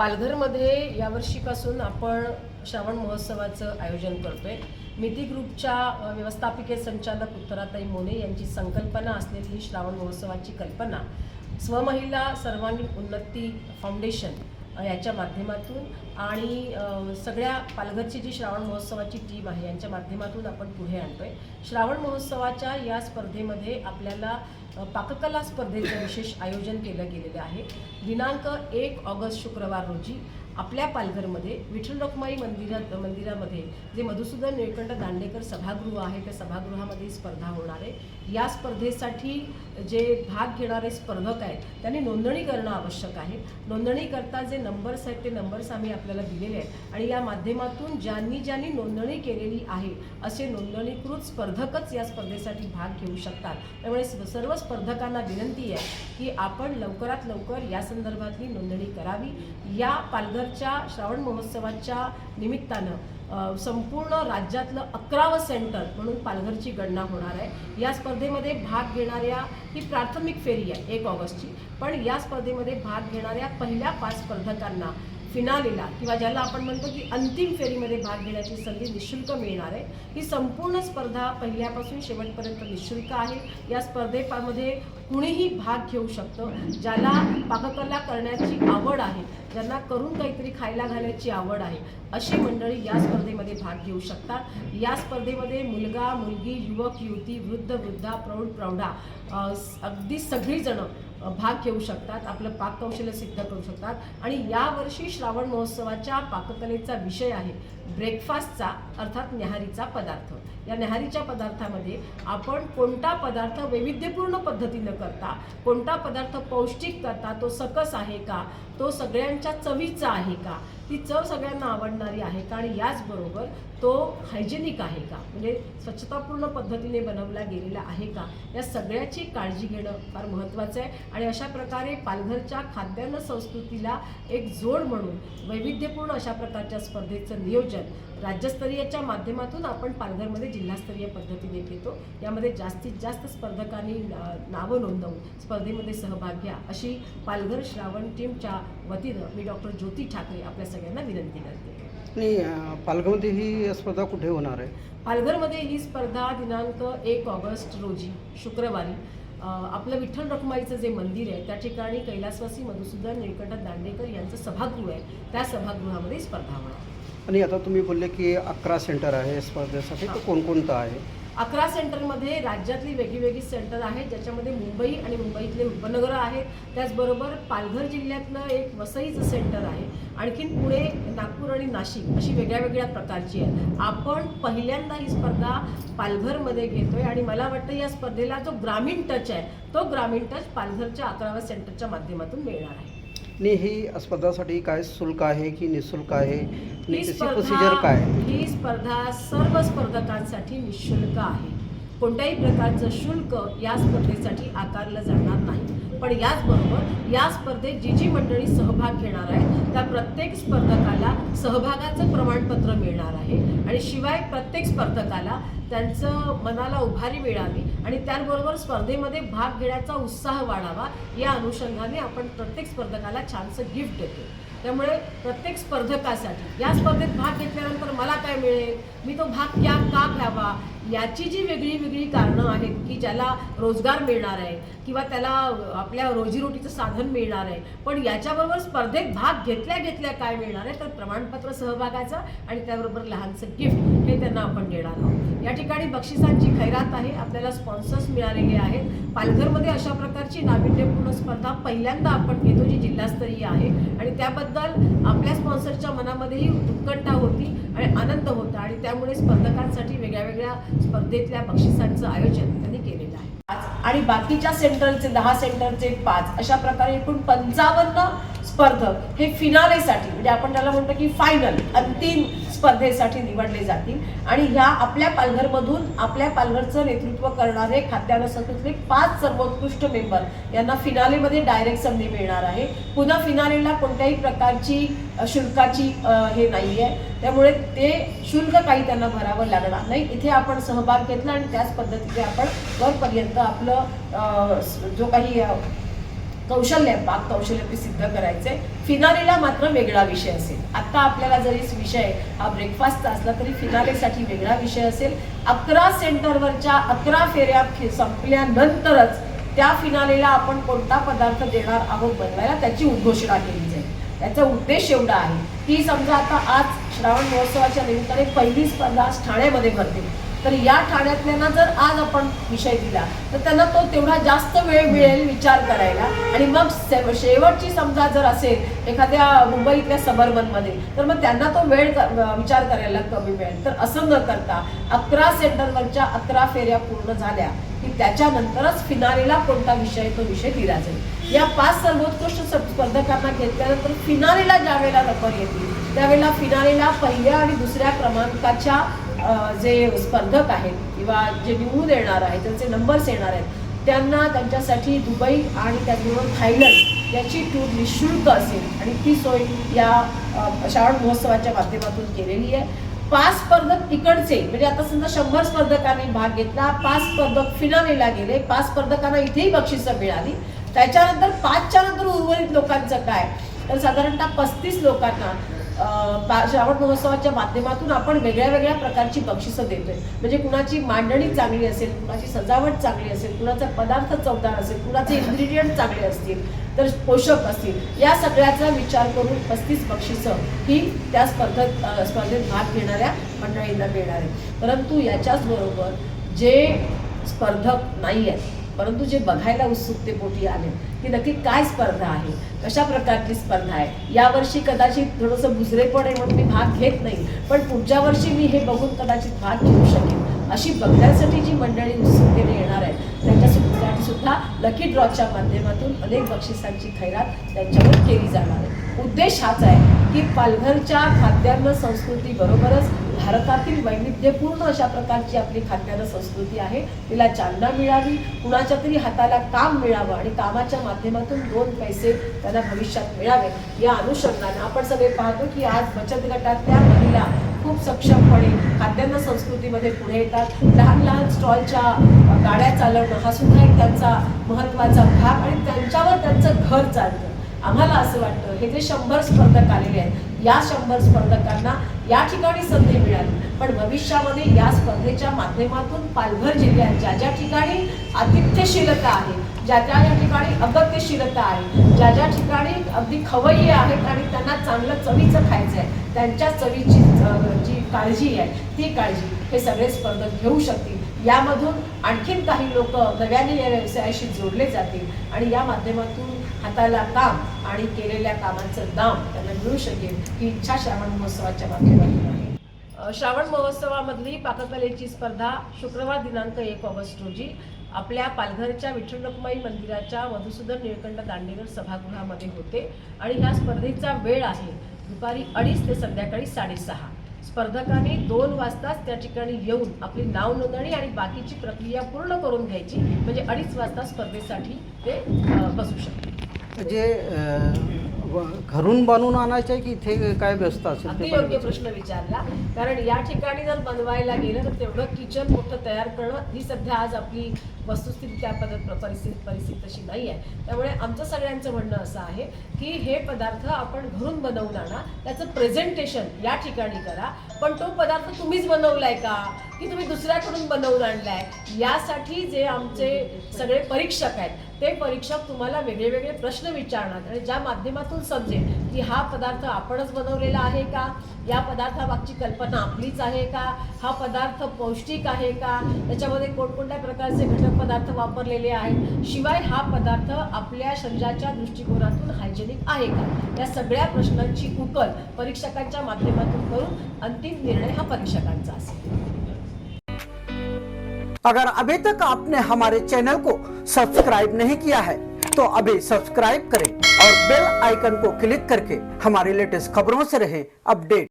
पालघरमध्ये यावर्षीपासून आपण श्रावण महोत्सवाचं आयोजन करतोय. मिती ग्रुपच्या व्यवस्थापिके संचालक उत्तराताई मोने यांची संकल्पना असलेली ही श्रावण महोत्सवाची कल्पना स्वमहिला सर्वांगीण उन्नती फाउंडेशन याच्या माध्यमातून आणि सगळ्या पालघरची जी श्रावण महोत्सवाची टीम आहे यांच्या माध्यमातून आपण पुढे आणतोय. श्रावण महोत्सवाच्या या स्पर्धेमध्ये आपल्याला पाककला स्पर्धेचं विशेष आयोजन केलं गेलेलं आहे. दिनांक एक ऑगस्ट शुक्रवार रोजी. आपल्या पालघरमध्ये विठ्ठल रखुमाई मंदिरात मंदिरामध्ये जे मधुसूदन निळकंठ दांडेकर सभागृह आहे त्या सभागृहामध्ये स्पर्धा होणार आहे. या स्पर्धेसाठी जे भाग घेणारे स्पर्धक आहेत त्यांनी नोंदणी करणं आवश्यक आहे. नोंदणीकरता जे नंबर्स आहेत ते नंबर्स आम्ही आपल्याला दिलेले आहेत. आणि या माध्यमातून ज्यांनी ज्यांनी नोंदणी केलेली आहे असे नोंदणीकृत स्पर्धकच या स्पर्धेसाठी भाग घेऊ शकतात. त्यामुळे स- सर्व स्पर्धकांना विनंती आहे की आपण लवकरात लवकर या संदर्भातली नोंदणी करावी. या पालघर पालघरच्या श्रावण महोत्सवाच्या निमित्तानं संपूर्ण राज्यातलं अकरावं सेंटर म्हणून पालघरची गणना होणार आहे. या स्पर्धेमध्ये भाग घेणाऱ्या ही प्राथमिक फेरी आहे एक ऑगस्टची. पण या स्पर्धेमध्ये भाग घेणाऱ्या पहिल्या पाच स्पर्धकांना फिनालीला किंवा ज्याला आपण म्हणतो की अंतिम फेरीमध्ये भाग घेण्याची संधी निशुल्क मिळणार आहे. ही संपूर्ण स्पर्धा पहिल्यापासून शेवटपर्यंत निशुल्क आहे. या स्पर्धेमध्ये कुणीही भाग घेऊ शकतं. ज्याला पाककला करण्याची आवड आहे. ज्यांना करून काहीतरी खायला घालायची आवड आहे. अशी मंडळी या स्पर्धेमध्ये भाग घेऊ शकतात. या स्पर्धेमध्ये मुलगा मुलगी युवक युवती वृद्ध वृद्धा प्रौढ प्रौढा अगदी सगळीजणं भाग घेऊ शकतात आपलं पाककौशल्य सिद्ध करू शकतात. आणि यावर्षी श्रावण महोत्सवाच्या पाककलेचा विषय आहे ब्रेकफास्टचा अर्थात न्याहारीचा पदार्थ. या न्याहारीच्या पदार्थामध्ये आपण कोणता पदार्थ वैविध्यपूर्ण पद्धतीनं करता कोणता पदार्थ पौष्टिक करता तो सकस आहे का तो सगळ्यांच्या चवीचा आहे का ती चव सगळ्यांना आवडणारी आहे का आणि याचबरोबर तो हायजेनिक आहे का? म्हणजे स्वच्छतापूर्ण पद्धतीने बनवला गेलेला आहे का? या सगळ्याची काळजी घेणं फार महत्त्वाचं आहे. आणि अशा प्रकारे पालघरच्या खाद्यान्न संस्कृतीला एक जोड म्हणून वैविध्यपूर्ण अशा प्रकारच्या स्पर्धेचं नियोजन राज्यस्तरीयच्या माध्यमातून आपण पालघरमध्ये जिल्हास्तरीय पद्धतीने घेतो. यामध्ये जास्तीत जास्त स्पर्धकांनी नावं नोंदवून स्पर्धेमध्ये सहभाग घ्या अशी पालघर श्रावण टीमच्या वतीनं मी डॉक्टर ज्योती ठाकरे आपल्या सगळ्यांना विनंती करते. आणि पालघरमध्ये ही स्पर्धा कुठे होणार आहे? पालघरमध्ये ही स्पर्धा दिनांक एक ऑगस्ट रोजी शुक्रवारी अ, आपलं विठ्ठल रखुमाईचं जे मंदिर आहे त्या ठिकाणी कैलासवासी मधुसूदन निळकंठ दांडेकर यांचं सभागृह आहे. त्या सभागृहामध्ये ही स्पर्धा होणार. आणि आता तुम्ही बोलले की अकरा सेंटर आहे स्पर्धेसाठी तर कोणकोणतं आहे? अकरा सेंटरमध्ये राज्यातली वेगळी सेंटर आहेत ज्याच्यामध्ये मुंबई आणि मुंबईतले उपनगरं आहेत. त्याचबरोबर पालघर जिल्ह्यातलं एक वसईचं सेंटर आहे. आणखीन पुणे नागपूर आणि नाशिक अशी वेगळ्या वेगळ्या प्रकारची आहे आपण पहिल्यांदा ही स्पर्धा पालघरमध्ये घेतोय आणि मला वाटतं या स्पर्धेला जो ग्रामीण टच आहे तो ग्रामीण टच पालघरच्या अकराव्या सेंटरच्या माध्यमातून मिळणार आहे. आणि ही स्पर्धासाठी काय शुल्क आहे की निशुल्क आहे? त्याची प्रोसिजर काय? ही स्पर्धा सर्व स्पर्धकांसाठी निशुल्क आहे. कोणत्याही प्रकारचं शुल्क या स्पर्धेसाठी आकारलं जाणार नाही. पण याचबरोबर या स्पर्धेत जी जी मंडळी सहभाग घेणार आहे त्या प्रत्येक स्पर्धकाला सहभागाचं प्रमाणपत्र मिळणार आहे. आणि शिवाय प्रत्येक स्पर्धकाला त्यांचं मनाला उभारी मिळावी आणि त्याचबरोबर स्पर्धेमध्ये भाग घेण्याचा उत्साह वाढावा या अनुषंगाने आपण प्रत्येक स्पर्धकाला छानसं गिफ्ट देतो. त्यामुळे प्रत्येक स्पर्धकासाठी या स्पर्धेत भाग घेतल्यानंतर मला काय मिळेल? मी तो भाग क्या का घ्यावा? याची जी वेगळी वेगळी कारणं आहेत की ज्याला रोजगार मिळणार आहे किंवा त्याला आपल्या रोजीरोटीचं साधन मिळणार आहे पण याच्याबरोबर स्पर्धेत भाग घेतल्या घेतल्या काय मिळणार आहे तर प्रमाणपत्र सहभागाचं आणि त्याबरोबर लहानसं गिफ्ट हे त्यांना आपण देणार आहोत. या ठिकाणी बक्षिसांची खैरात आहे आपल्याला स्पॉन्सर्स मिळालेले आहेत. पालघरमध्ये अशा प्रकारची नाविन्यपूर्ण स्पर्धा पहिल्यांदा आपण घेतो जी जिल्हास्तरीय आहे. आणि त्याबद्दल आपल्या स्पॉन्सरच्या मनामध्येही उत्कंठा होती आणि आनंद होता. आणि त्यामुळे स्पर्धकांसाठी वेगळ्या वेगळ्या स्पर्धेतल्या बक्षिसांचं आयोजन त्यांनी केलेलं आहे. पाच आणि बाकीच्या सेंटरचे दहा सेंटरचे पाच अशा प्रकारे एकूण पंचावन्न स्पर्धक हे फिनालेसाठी म्हणजे आपण त्याला म्हणतो की फायनल अंतिम स्पर्धेसाठी निवडले जातील. आणि ह्या आपल्या पालघरमधून आपल्या पालघरचं नेतृत्व करणारे खाद्यान्न संस्थेतले पाच सर्वोत्कृष्ट मेंबर यांना फिनालेमध्ये डायरेक्ट संधी मिळणार आहे. पुन्हा फिनालेला कोणत्याही प्रकारची शुल्काची हे नाही आहे त्यामुळे ते शुल्क काही त्यांना भरावं लागणार नाही. इथे आपण सहभाग घेतला आणि त्याच पद्धतीने आपण वरपर्यंत आपलं जो काही कौशल्य आहे पाक कौशल्य ते सिद्ध आहे फिनालेला मात्र वेगळा विषय असेल. आता आपल्याला जरी विषय हा ब्रेकफास्टचा असला तरी फिनालेसाठी वेगळा विषय असेल. अकरा सेंटरवरच्या अकरा फेऱ्या संपल्यानंतरच त्या फिनालेला आपण कोणता पदार्थ देणार आहोत बनवायला त्याची उद्घोषणा केली जाईल. त्याचा उद्देश एवढा आहे की समजा आता आज श्रावण महोत्सवाच्या निमित्ताने पहिली स्पर्धा आज ठाण्यामध्ये भरते. तर या ठाण्यातल्यांना जर आज आपण विषय दिला तर त्यांना तो तेवढा जास्त वेळ मिळेल विचार करायला. आणि मग शेवटची समजा जर असेल एखाद्या मुंबईतल्या सबर्बनमध्ये तर मग त्यांना तो वेळ विचार करायला कमी मिळेल. तर असं न करता अकरा सेंटरवरच्या अकरा फेऱ्या पूर्ण झाल्या की त्याच्यानंतरच फिनालेला कोणता विषय तो विषय दिला जाईल. या पाच सर्वोत्कृष्ट स्पर्धकांना घेतल्यानंतर फिनालेला ज्या वेळेला नफर येतील त्यावेळेला फिनालेला पहिल्या आणि दुसऱ्या क्रमांकाच्या जे स्पर्धक आहेत किंवा जे निवडून येणार आहेत त्यांचे नंबर्स येणार आहेत त्यांना त्यांच्यासाठी दुबई आणि त्याचबरोबर थायलंड याची टूर निशुल्क असेल. आणि ती सोय या श्रावण महोत्सवाच्या माध्यमातून केलेली आहे. पाच स्पर्धक तिकडचे म्हणजे आता समजा शंभर स्पर्धकांनी भाग घेतला पाच स्पर्धक फिनालेला गेले पाच स्पर्धकांना इथेही बक्षिसं मिळाली. त्याच्यानंतर पाचच्या नंतर उर्वरित लोकांचं काय? तर साधारणतः पस्तीस लोकांना श्रावण महोत्सवाच्या माध्यमातून आपण वेगळ्या वेगळ्या प्रकारची बक्षिसं देतोय. म्हणजे कुणाची मांडणी चांगली असेल कुणाची सजावट चांगली असेल कुणाचा पदार्थ चवदार असेल कुणाचे इन्ग्रेडियंट चांगले असतील तर पोषक असतील या सगळ्याचा विचार करून पस्तीस बक्षिसं ही त्या स्पर्धेत स्पर्धेत भाग घेणाऱ्या मंडळींना मिळणार आहे परंतु याच्याच बरोबर जे स्पर्धक नाही आहेत परंतु जे बघायला उत्सुकतेपोटी आले की नक्की काय स्पर्धा आहे? कशा प्रकारची स्पर्धा आहे? यावर्षी कदाचित थोडंसं बुजरेपण आहे म्हणून मी भाग घेत नाही पण पुढच्या वर्षी मी हे बघून कदाचित भाग घेऊ शकेन. अशी बघण्यासाठी जी मंडळी उत्सुकतेने येणार आहेत त्यांच्यासाठी सुद्धा लकी ड्रॉच्या माध्यमातून अनेक बक्षिसांची खैरात त्यांच्यावर केली जाणार आहे. उद्देश हाच आहे की पालघरच्या खाद्यान्न संस्कृती बरोबरच भारतातील वैविध्यपूर्ण अशा प्रकारची आपली खाद्यान्न संस्कृती आहे. तिला चालना मिळावी कुणाच्या तरी हाताला काम मिळावं आणि कामाच्या माध्यमातून दोन पैसे त्यांना भविष्यात मिळावे या अनुषंगाने आपण सगळे पाहतो की आज बचत गटातल्या महिला खूप सक्षमपणे खाद्यान्न संस्कृतीमध्ये पुढे येतात. लहान लहान स्टॉलच्या गाड्या चालवणं हा सुद्धा एक त्यांचा महत्त्वाचा भाग आणि त्यांच्यावर त्यांचं घर चालतं. आम्हाला असं वाटतं हे जे शंभर स्पर्धक आलेले आहेत या शंभर स्पर्धकांना या ठिकाणी संधी मिळाली. पण भविष्यामध्ये या स्पर्धेच्या माध्यमातून पालघर जिल्ह्यात ज्या ज्या ठिकाणी आतिथ्यशीलता आहे ज्या ज्या ज्या ठिकाणी अगत्यशीलता आहे ज्या ज्या ठिकाणी अगदी खवय्ये आहेत आणि त्यांना चांगलं चवीचं खायचं आहे त्यांच्या चवीची जी काळजी आहे ती काळजी हे सगळे स्पर्धक घेऊ शकतील. यामधून आणखीन काही लोक नव्याने या व्यवसायाशी जोडले जातील आणि या माध्यमातून हाताला काम आणि केलेल्या कामाचं दाम त्यांना मिळू शकेल ही इच्छा श्रावण महोत्सवाच्या माध्यमातून आहे. श्रावण महोत्सवामधली पाककलेची स्पर्धा शुक्रवार दिनांक एक ऑगस्ट रोजी आपल्या पालघरच्या विठ्ठल रखुमाई मंदिराच्या मधुसूदन निळकंठ दांडेकर सभागृहामध्ये होते आणि ह्या स्पर्धेचा वेळ आहे दुपारी अडीच ते संध्याकाळी साडेसहा. स्पर्धकांनी दोन वाजताच त्या ठिकाणी येऊन आपली नाव नोंदणी आणि बाकीची प्रक्रिया पूर्ण करून घ्यायची म्हणजे अडीच वाजता स्पर्धेसाठी ते बसू शकतात जे घरून बनवून आणायचं आहे की इथे काय व्यवस्था असेल अगदी ते योग्य? प्रश्न विचारला. कारण या ठिकाणी जर बनवायला गेलं तर तेवढं किचन मोठं तयार करणं ही सध्या आज आपली वस्तुस्थिती त्या पद्धत परिस्थिती परिस्थिती तशी नाही आहे. त्यामुळे आमचं सगळ्यांचं म्हणणं असं आहे की हे पदार्थ आपण घरून बनवून आणा. त्याचं प्रेझेंटेशन या ठिकाणी करा. पण तो पदार्थ तुम्हीच बनवलाय का? की तुम्ही दुसऱ्याकडून बनवून आणलाय. यासाठी जे आमचे सगळे परीक्षक आहेत ते परीक्षक तुम्हाला वेगळे वेगळे प्रश्न विचारणार आणि ज्या माध्यमातून समजेल की हा पदार्थ आपणच बनवलेला आहे का या पदार्थामागची कल्पना आपलीच आहे का हा पदार्थ पौष्टिक आहे का त्याच्यामध्ये कोणकोणत्या प्रकारचे घटक पदार्थ वापरलेले आहेत शिवाय हा पदार्थ आपल्या शरीराच्या दृष्टिकोनातून हायजेनिक आहे का? या सगळ्या प्रश्नांची उकल परीक्षकांच्या माध्यमातून करून अंतिम निर्णय हा परीक्षकांचा असेल. अगर अभी तक आपने हमारे चैनल को सब्सक्राइब नहीं किया है तो अभी सब्सक्राइब करें और बेल आइकन को क्लिक करके हमारी लेटेस्ट खबरों से रहें अपडेट।